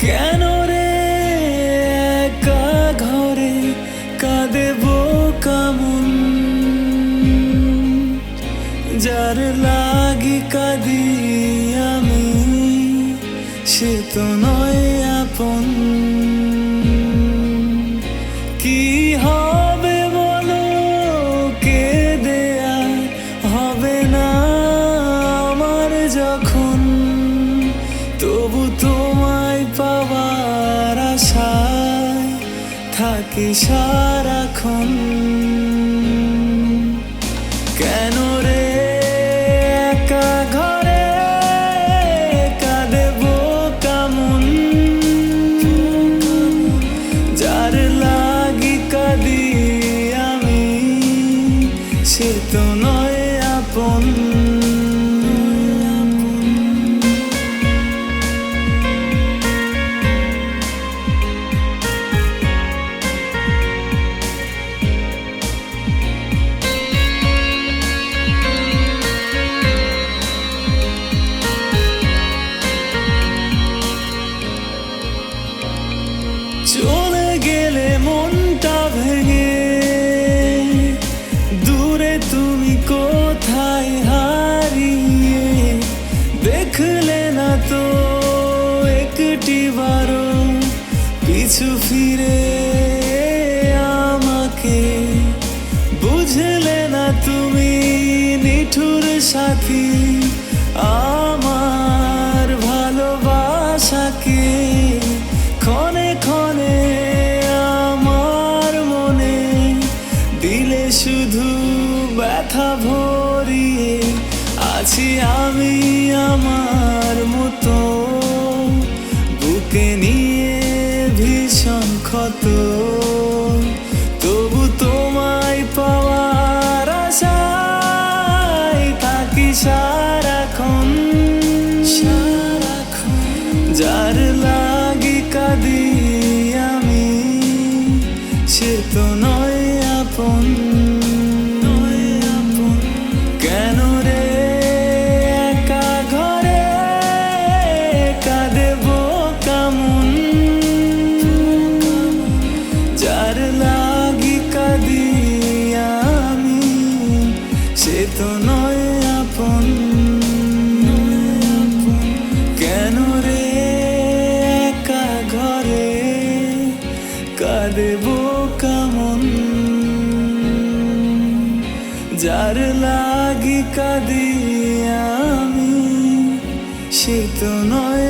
কেন রে একা ঘরে কাঁদে কামুন? যার লাগি কাঁদি আমি, সে তো নয় আপন। কি হবে বলো কে দেয়া হবে না আমার যখন? তবু আশায় থাকি সারাক্ষণ। কেন রে একা ঘরে কাঁদেব কেমন? যার লাগি কাঁদি আমি, সে তো নয় আপন। কোথায় হারিয়ে দেখলে না তো একটি বারো পিছু ফিরে আমাকে। বুঝলে না তুমি নিঠুর সাথী, আমার ভালোবাসাকে ক্ষণে ক্ষণে আমার মনে দিলে শুধু ব্যথা ভরিয়ে আছি আমি আমার মতো। বুকে নিয়ে ভীষণ ক্ষত। তবু তোমায় পাওয়ার আশায় থাকি সারাক্ষণ সারাক্ষণ। যার লাগি কাঁদি আমি, সে তো নয়। কাঁদেব কামন। যার লাগি কাঁদি আমি সে তো নয়